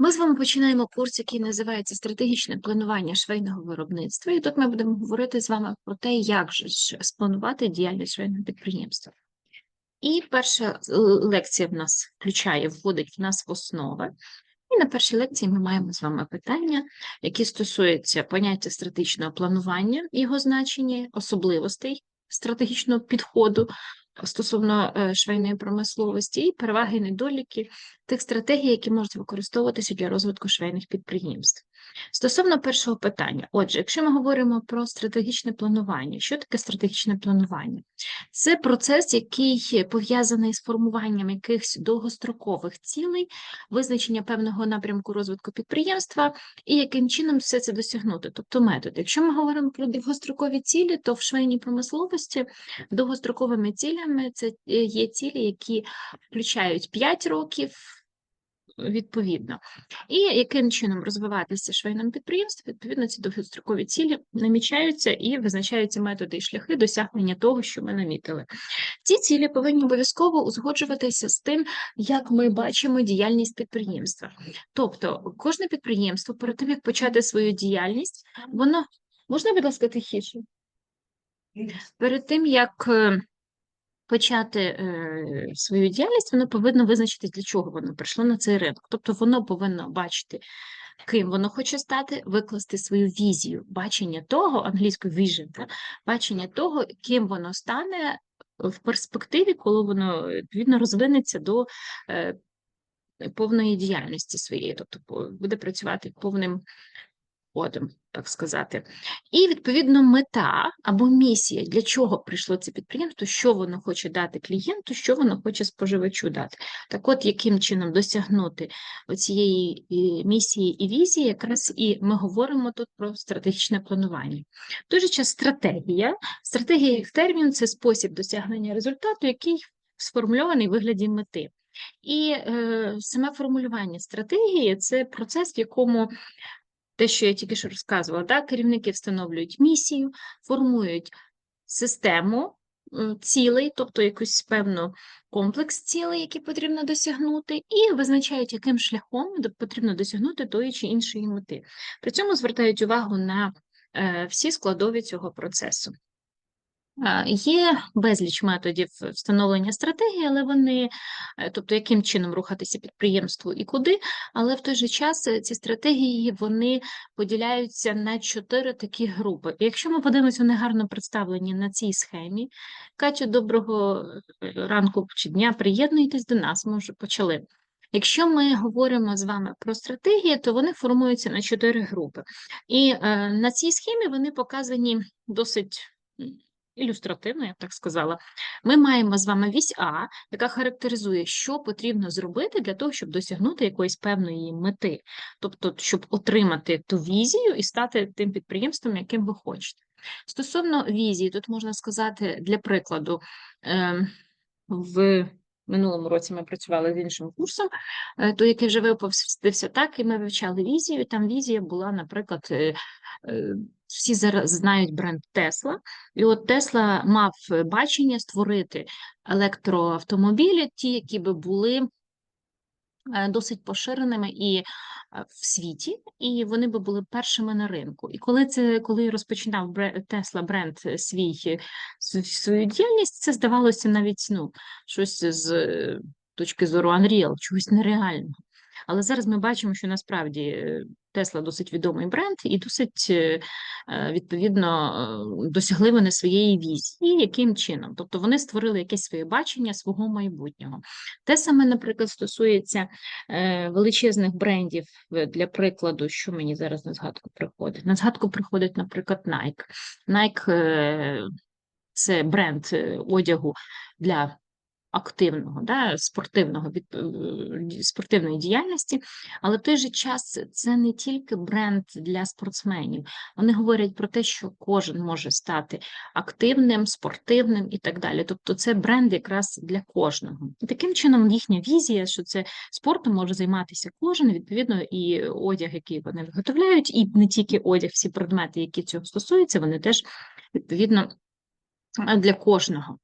Ми з вами починаємо курс, який називається Стратегічне планування швейного виробництва. І тут ми будемо говорити з вами про те, як же спланувати діяльність швейного підприємства. І перша е, лекція в нас включає, вводить в нас в основи. І на першій лекції ми маємо з вами питання, які стосуються поняття стратегічного планування, його значення, особливостей стратегічного підходу стосовно е, швейної промисловості, і переваги і недоліки тих стратегій, які можуть використовуватися для розвитку швейних підприємств. Стосовно першого питання, отже, якщо ми говоримо про стратегічне планування, що таке стратегічне планування? Це процес, який пов'язаний з формуванням якихось довгострокових цілей, визначення певного напрямку розвитку підприємства і яким чином все це досягнути, тобто метод. Якщо ми говоримо про довгострокові цілі, то в швейній промисловості довгостроковими цілями це е, є цілі, які включають 5 років відповідно. І яким чином розвиватися швейному підприємству, відповідно, ці довгострокові цілі намічаються і визначаються методи і шляхи досягнення того, що ми намітили. Ці цілі повинні обов'язково узгоджуватися з тим, як ми бачимо діяльність підприємства. Тобто, кожне підприємство перед тим, як почати свою діяльність, воно можна, будь ласка, тихіше? Перед тим, як е, почати е, свою діяльність, воно повинно визначити, для чого воно прийшло на цей ринок. Тобто воно повинно бачити, ким воно хоче стати, викласти свою візію, бачення того, англійською vision, та, бачення того, ким воно стане в перспективі, коли воно відповідно розвинеться до е, повної діяльності своєї, тобто буде працювати повним ходом, так сказати. І відповідно мета або місія, для чого прийшло це підприємство, що воно хоче дати клієнту, що воно хоче споживачу дати. Так от, яким чином досягнути цієї місії і візії, якраз і ми говоримо тут про стратегічне планування. Той час стратегія. Стратегія як термін це спосіб досягнення результату, який сформульований в вигляді мети. І е, саме формулювання стратегії це процес, в якому те, що я тільки що розказувала, да? керівники встановлюють місію, формують систему цілей, тобто якийсь певно комплекс цілей, які потрібно досягнути, і визначають, яким шляхом потрібно досягнути тої чи іншої мети. При цьому звертають увагу на е, всі складові цього процесу. Є безліч методів встановлення стратегії, але вони, е, тобто яким чином рухатися підприємству і куди, але в той же час е, ці стратегії вони поділяються на чотири такі групи. Якщо ми подивимося, вони гарно представлені на цій схемі. Катю, доброго е, ранку чи дня, приєднуйтесь до нас, ми вже почали. Якщо ми говоримо з вами про стратегії, то вони формуються на чотири групи. І на цій схемі вони показані досить ілюстративно, я б так сказала. Ми маємо з вами вісь А, яка характеризує, що потрібно зробити для того, щоб досягнути якоїсь певної мети, тобто, щоб отримати ту візію і стати тим підприємством, яким ви хочете. Стосовно візії, тут можна сказати, для прикладу, ем, в минулому році ми працювали з іншим курсом, е, той, який вже випустився так, і ми вивчали візію. Там візія була, наприклад, е, е, всі зараз знають бренд Тесла, і от Тесла мав бачення створити електроавтомобілі, ті, які би були е, досить поширеними і е, в світі, і вони би були першими на ринку. І коли це коли розпочинав Тесла бренд свій свою діяльність, це здавалося навіть ну, щось з е, точки зору Unreal, чогось нереального. Але зараз ми бачимо, що насправді е, Тесла досить відомий бренд і досить е, е, відповідно досягли вони своєї візії. Яким чином? Тобто вони створили якесь своє бачення свого майбутнього. Те саме, наприклад, стосується величезних брендів. Для прикладу, що мені зараз на згадку приходить? На згадку приходить, наприклад, Nike. Nike це бренд одягу для активного, да, спортивного від, е, спортивної діяльності, але в той же час це не тільки бренд для спортсменів. Вони говорять про те, що кожен може стати активним, спортивним і так далі. Тобто це бренд якраз для кожного. І таким чином їхня візія, що це спортом може займатися кожен, відповідно, і одяг, який вони виготовляють, і не тільки одяг, всі предмети, які цього стосуються, вони теж відповідно е, для кожного.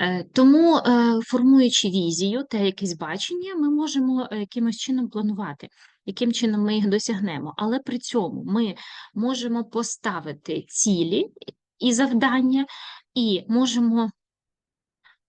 Е, Тому, е, формуючи візію та якесь бачення, ми можемо е, якимось чином планувати. яким чином ми їх досягнемо. Але при цьому ми можемо поставити цілі і завдання, і можемо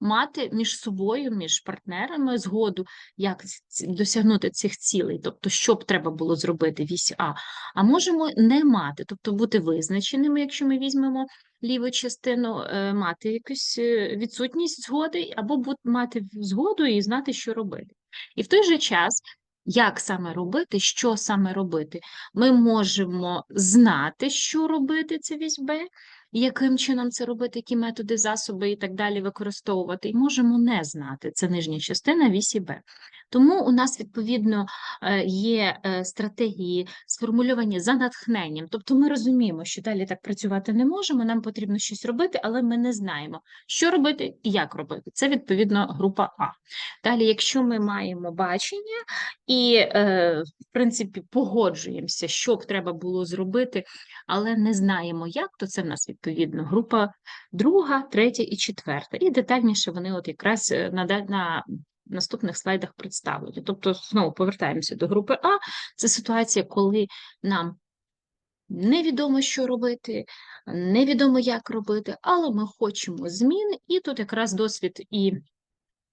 мати між собою, між партнерами згоду, як досягнути цих цілей, тобто, що б треба було зробити вісь А, а можемо не мати, тобто бути визначеними, якщо ми візьмемо ліву частину, е, мати якусь е, відсутність згоди, або мати згоду і знати, що робити. І в той же час, як саме робити, що саме робити, ми можемо знати, що робити, це вісь Б, яким чином це робити, які методи, засоби і так далі використовувати, і можемо не знати. Це нижня частина вісі Б. Тому у нас, відповідно, е, є е, стратегії сформульовані за натхненням. Тобто ми розуміємо, що далі так працювати не можемо, нам потрібно щось робити, але ми не знаємо, що робити і як робити. Це, відповідно, група А. Далі, якщо ми маємо бачення і, е, в принципі, погоджуємося, що б треба було зробити, але не знаємо як, то це в нас відповідно група друга, третя і четверта. І детальніше вони от якраз на наступних слайдах представлені. Тобто, знову повертаємося до групи А. Це ситуація, коли нам невідомо, що робити, невідомо, як робити, але ми хочемо змін, і тут якраз досвід і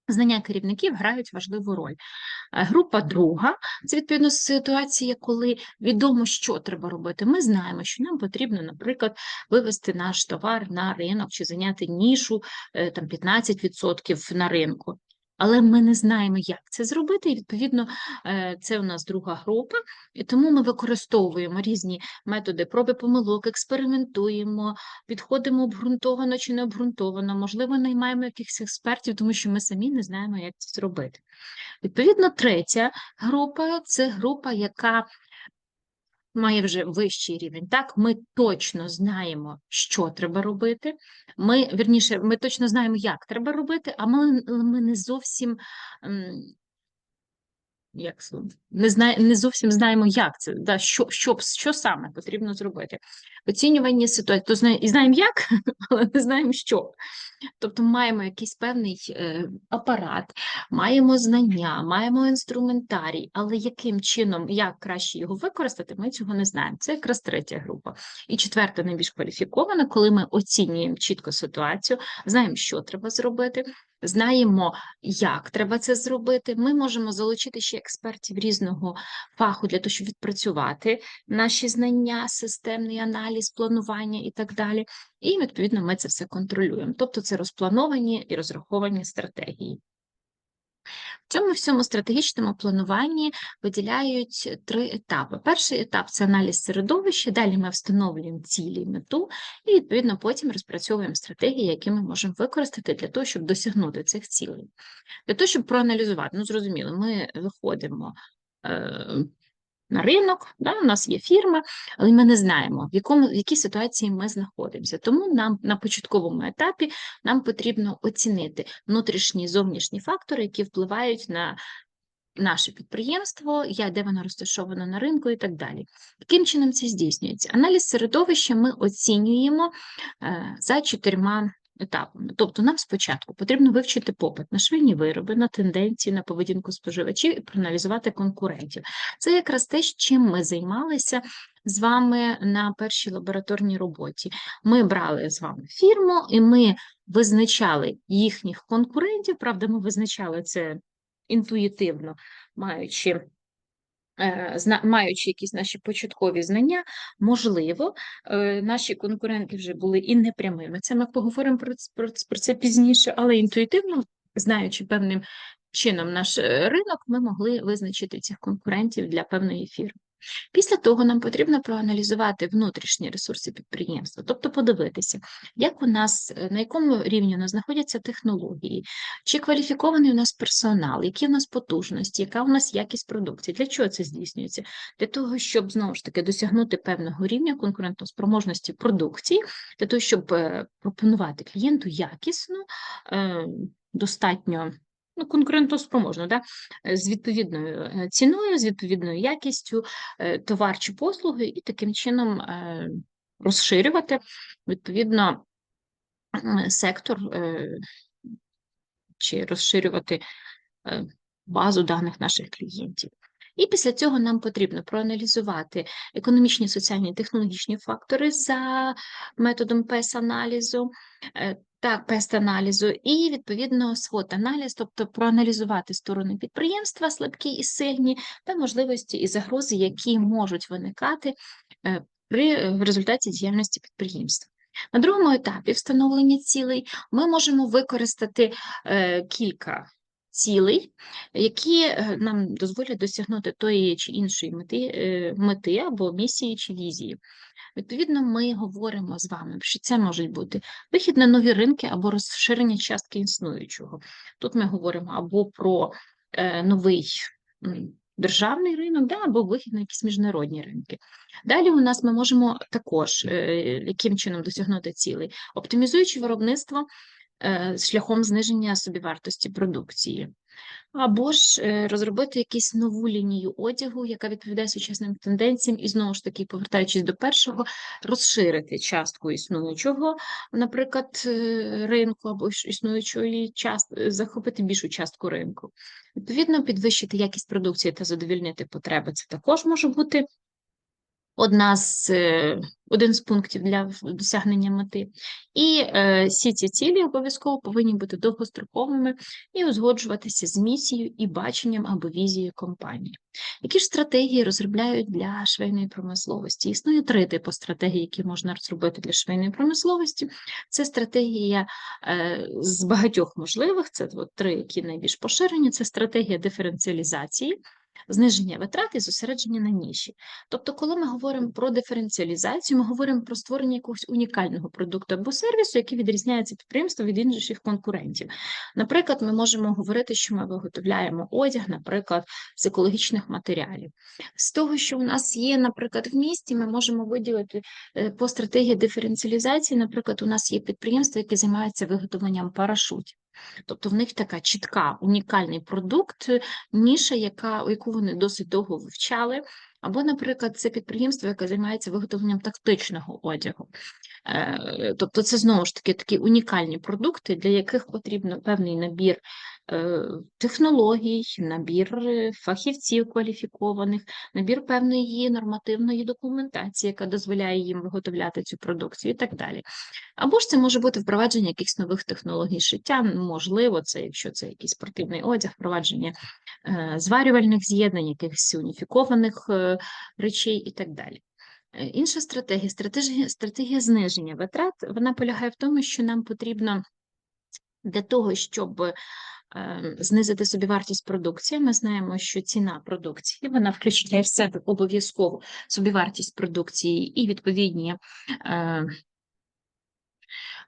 знання керівників грають важливу роль. Е, Група друга це відповідно ситуація, коли відомо, що треба робити. Ми знаємо, що нам потрібно, наприклад, вивести наш товар на ринок чи зайняти нішу е, там 15% на ринку. Але ми не знаємо, як це зробити, і відповідно е, це у нас друга група, і тому ми використовуємо різні методи проби помилок, експериментуємо, підходимо обґрунтовано чи не обґрунтовано, можливо, наймаємо якихось експертів, тому що ми самі не знаємо, як це зробити. Відповідно, третя група це група, яка має вже вищий рівень. Так, ми точно знаємо, що треба робити. Ми, вірніше, ми точно знаємо, як треба робити, а ми, ми не зовсім. Як не, знає, не зовсім знаємо, як це, да, що, що, що саме потрібно зробити. Оцінювання ситуації, то знає, і знаємо як, але не знаємо що. Тобто маємо якийсь певний е, апарат, маємо знання, маємо інструментарій, але яким чином, як краще його використати, ми цього не знаємо. Це якраз третя група. І четверта, найбільш кваліфікована, коли ми оцінюємо чітко ситуацію, знаємо, що треба зробити, знаємо, як треба це зробити. Ми можемо залучити ще експертів різного фаху для того, щоб відпрацювати наші знання, системний аналіз, планування і так далі. І, відповідно, ми це все контролюємо. Тобто це розплановані і розраховані стратегії. Цьому всьому стратегічному плануванні виділяють три етапи. Перший етап це аналіз середовища, далі ми встановлюємо цілі, мету, і відповідно потім розпрацьовуємо стратегії, які ми можемо використати для того, щоб досягнути цих цілей. Для того, щоб проаналізувати, ну зрозуміло, ми виходимо. На ринок, да, у нас є фірма, але ми не знаємо, в, якому, в якій ситуації ми знаходимося. Тому нам на початковому етапі нам потрібно оцінити внутрішні і зовнішні фактори, які впливають на наше підприємство, я, де воно розташовано на ринку і так далі. Яким чином це здійснюється? Аналіз середовища ми оцінюємо е, за чотирма етапами. Тобто нам спочатку потрібно вивчити попит на швейні вироби, на тенденції, на поведінку споживачів і проаналізувати конкурентів. Це якраз те, чим ми займалися з вами на першій лабораторній роботі. Ми брали з вами фірму і ми визначали їхніх конкурентів. Правда, ми визначали це інтуїтивно, маючи. Е, Маючи якісь наші початкові знання, можливо, е, наші конкуренти вже були і непрямими. Це ми поговоримо про, про, про це пізніше, але інтуїтивно, знаючи певним чином наш е, ринок, ми могли визначити цих конкурентів для певної фірми. Після того нам потрібно проаналізувати внутрішні ресурси підприємства, тобто подивитися, як у нас, е, на якому рівні у нас знаходяться технології, чи кваліфікований у нас персонал, які у нас потужності, яка у нас якість продукції. Для чого це здійснюється? Для того, щоб знову ж таки досягнути певного рівня конкурентоспроможності продукції, для того, щоб е, пропонувати клієнту якісну, е, достатньо. Ну, конкурентоспроможно, да? з відповідною е, ціною, з відповідною якістю е, товар чи послуги, і таким чином е, розширювати відповідно сектор чи розширювати базу даних наших клієнтів. І після цього нам потрібно проаналізувати економічні, соціальні технологічні фактори за методом ПЕС-аналізу, е, та ПЕС-аналізу, і відповідно свот-аналіз, тобто проаналізувати сторони підприємства, слабкі і сильні, та можливості і загрози, які можуть виникати е, при в результаті діяльності підприємства. На другому етапі встановлення цілей ми можемо використати е, кілька цілей, які е, нам дозволять досягнути тої чи іншої мети, е, мети або місії чи візії. Відповідно, ми говоримо з вами, що це можуть бути вихід на нові ринки або розширення частки існуючого. Тут ми говоримо або про е, новий державний ринок, да, або вихід на якісь міжнародні ринки. Далі у нас ми можемо також яким чином досягнути цілей, оптимізуючи виробництво шляхом зниження собівартості продукції. Або ж е, розробити якусь нову лінію одягу, яка відповідає сучасним тенденціям, і знову ж таки, повертаючись до першого, розширити частку існуючого, наприклад, е, ринку або існуючої частини, захопити більшу частку ринку. Відповідно, підвищити якість продукції та задовільнити потреби. Це також може бути одна з, е, один з пунктів для досягнення мети. І е, всі ці цілі обов'язково повинні бути довгостроковими і узгоджуватися з місією і баченням або візією компанії. Які ж стратегії розробляють для швейної промисловості? Існує три типи стратегій, які можна розробити для швейної промисловості. Це стратегія е, з багатьох можливих, це от три, які найбільш поширені. Це стратегія диференціалізації, зниження витрат і зосередження на ніші. Тобто, коли ми говоримо про диференціалізацію, ми говоримо про створення якогось унікального продукту або сервісу, який відрізняється підприємство від інших конкурентів. Наприклад, ми можемо говорити, що ми виготовляємо одяг, наприклад, з екологічних матеріалів. З того, що у нас є, наприклад, в місті, ми можемо виділити е, по стратегії диференціалізації. Наприклад, у нас є підприємства, які займаються виготовленням парашутів. Тобто в них така чітка, унікальний продукт, е, ніша, яка, яку вони досить довго вивчали. Або, наприклад, це підприємство, яке займається виготовленням тактичного одягу. Е, Тобто, це знову ж таки такі унікальні продукти, для яких потрібен певний набір технологій, набір е, фахівців кваліфікованих, набір певної нормативної документації, яка дозволяє їм виготовляти цю продукцію і так далі. Або ж це може бути впровадження якихось нових технологій шиття, можливо, це якщо це якийсь спортивний одяг, впровадження е, зварювальних з'єднань, якихось уніфікованих е, речей і так далі. Е, Інша стратегія, стратегія, стратегія зниження витрат, вона полягає в тому, що нам потрібно для того, щоб е, знизити собівартість продукції, ми знаємо, що ціна продукції вона включає в себе обов'язково собівартість продукції і відповідні е,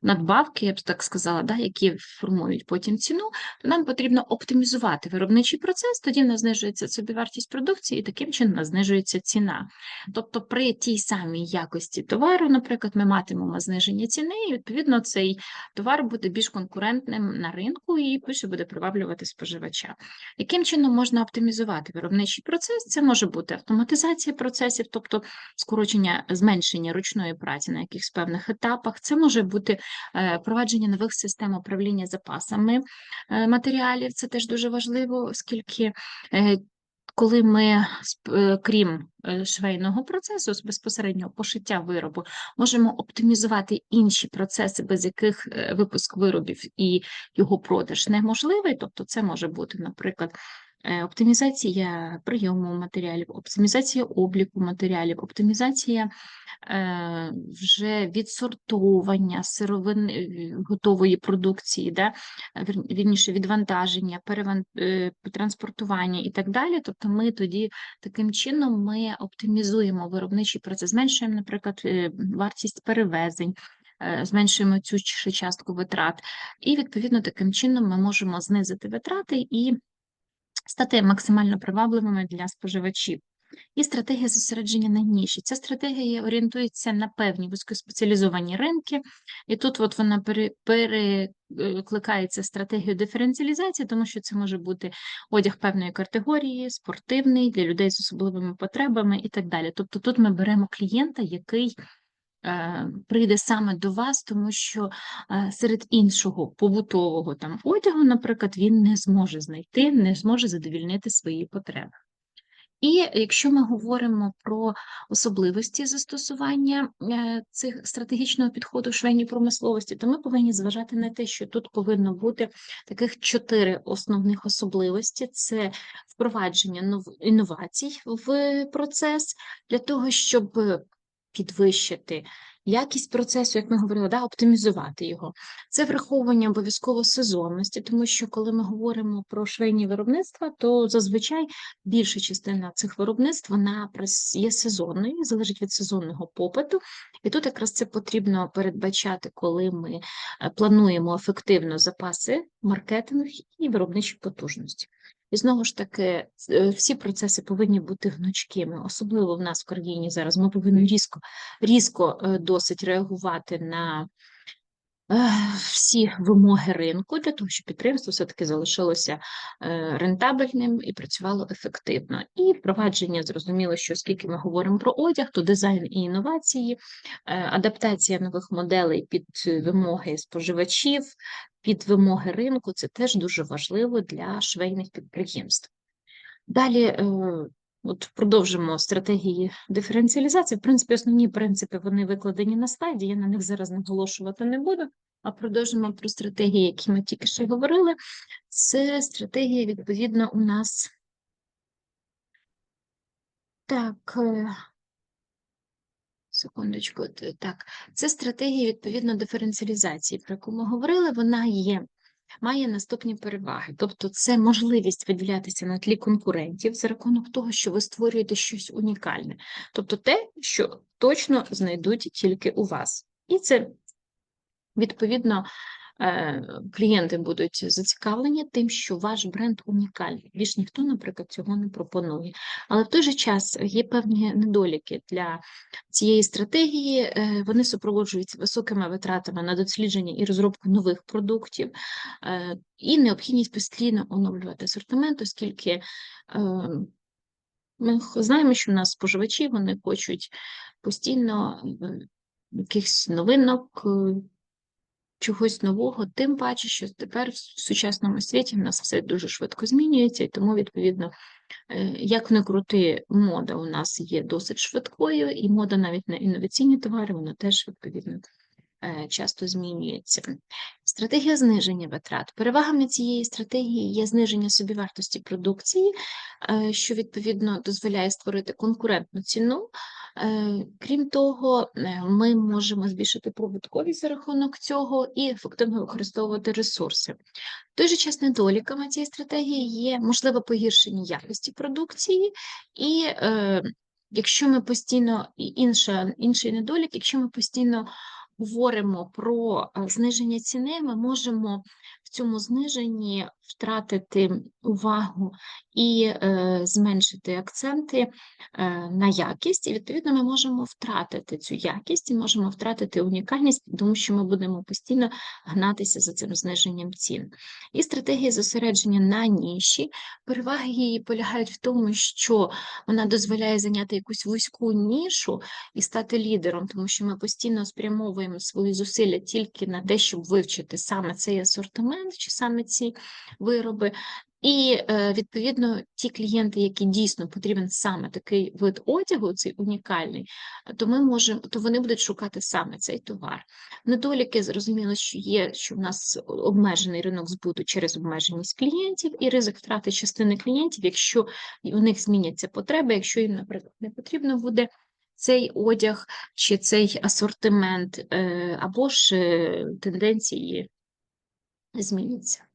надбавки, я б так сказала, да, які формують потім ціну, то нам потрібно оптимізувати виробничий процес, тоді в нас знижується собівартість продукції, і таким чином в знижується ціна. Тобто при тій самій якості товару, наприклад, ми матимемо зниження ціни, і відповідно цей товар буде більш конкурентним на ринку і більше буде приваблювати споживача. Яким чином можна оптимізувати виробничий процес? Це може бути автоматизація процесів, тобто скорочення, зменшення ручної праці на якихось певних етапах. Це може бути впровадження нових систем управління запасами е, матеріалів. Це теж дуже важливо, оскільки е, коли ми, е, крім е, швейного процесу, з безпосереднього пошиття виробу, можемо оптимізувати інші процеси, без яких е, випуск виробів і його продаж неможливий. Тобто, це може бути, наприклад, е, оптимізація прийому матеріалів, оптимізація обліку матеріалів, оптимізація вже відсортовування сировин е, готової продукції, да? вірніше відвантаження, переван... е, транспортування і так далі. Тобто ми тоді таким чином ми оптимізуємо виробничий процес, зменшуємо, наприклад, е, вартість перевезень. е, Зменшуємо цю частку витрат, і відповідно таким чином ми можемо знизити витрати і стати максимально привабливими для споживачів. І стратегія зосередження на ніші. Ця стратегія орієнтується на певні вузькоспеціалізовані ринки, і тут от вона пере- перекликається стратегією диференціалізації, тому що це може бути одяг певної категорії, спортивний для людей з особливими потребами і так далі. Тобто тут ми беремо клієнта, який прийде саме до вас, тому що е, серед іншого побутового там одягу, наприклад, він не зможе знайти, не зможе задовільнити свої потреби. І якщо ми говоримо про особливості застосування е, цих стратегічного підходу швейній промисловості, то ми повинні зважати на те, що тут повинно бути таких чотири основних особливості: це впровадження нов- інновацій в процес для того, щоб підвищити якість процесу, як ми говорили, да, оптимізувати його. Це враховування обов'язково сезонності, тому що коли ми говоримо про швейні виробництва, то зазвичай більша частина цих виробництв вона є сезонною, залежить від сезонного попиту. І тут якраз це потрібно передбачати, коли ми е, плануємо ефективно запаси, маркетинг і виробничі потужності. І знову ж таки, е, всі процеси повинні бути гнучкими, особливо в нас в країні зараз. Ми повинні різко, різко е, досить реагувати на всі вимоги ринку для того, щоб підприємство все-таки залишилося е, рентабельним і працювало ефективно. І впровадження, зрозуміло, що оскільки ми говоримо про одяг, то дизайн і інновації, е, адаптація нових моделей під вимоги споживачів, під вимоги ринку це теж дуже важливо для швейних підприємств. Далі, е, от продовжимо стратегії диференціалізації. В принципі, основні принципи вони викладені на слайді, я на них зараз наголошувати не буду. А продовжимо про стратегії, які ми тільки що говорили. Це стратегія, відповідно, у нас так. е, Секундочку, так. Це стратегія відповідно диференціалізації, про яку ми говорили. Вона є, має наступні переваги. Тобто, це можливість виділятися на тлі конкурентів за рахунок того, що ви створюєте щось унікальне, тобто те, що точно знайдуть тільки у вас. І це відповідно. Е, Клієнти будуть зацікавлені тим, що ваш бренд унікальний. Більш ніхто, наприклад, цього не пропонує. Але в той же час є певні недоліки для цієї стратегії. Е, Вони супроводжуються високими витратами на дослідження і розробку нових продуктів, е, і необхідність постійно оновлювати асортимент, оскільки ми знаємо, що в нас споживачі вони хочуть постійно якихось новинок. Чогось нового, тим паче, що тепер в сучасному світі в нас все дуже швидко змінюється, і тому, відповідно, Е, Як не крути, мода у нас є досить швидкою, і мода навіть на інноваційні товари, вона теж відповідно часто змінюється. Стратегія зниження витрат. Перевагами цієї стратегії є зниження собівартості продукції, е, що відповідно дозволяє створити конкурентну ціну. Е, Крім того, е, ми можемо збільшити прибутковість за рахунок цього і ефективно використовувати ресурси. В той же час недоліками цієї стратегії є можливе погіршення якості продукції, і е, якщо ми постійно інший недолік, якщо ми постійно говоримо про е, зниження ціни, ми можемо в цьому зниженні втратити увагу і е, зменшити акценти е, на якість, і відповідно ми можемо втратити цю якість і можемо втратити унікальність, тому що ми будемо постійно гнатися за цим зниженням цін. І стратегія зосередження на ніші. Переваги її полягають в тому, що вона дозволяє зайняти якусь вузьку нішу і стати лідером, тому що ми постійно спрямовуємо свої зусилля тільки на те, щоб вивчити саме цей асортимент чи саме ці вироби. І е, відповідно ті клієнти, які дійсно потрібен саме такий вид одягу, цей унікальний, то ми можемо, то вони будуть шукати саме цей товар. Недоліки зрозуміло, що є, що в нас обмежений ринок збуту через обмеженість клієнтів і ризик втрати частини клієнтів, якщо у них зміняться потреби, якщо їм, наприклад, не потрібно буде. Цей одяг чи цей асортимент, е, або ж е, тенденції зміняться.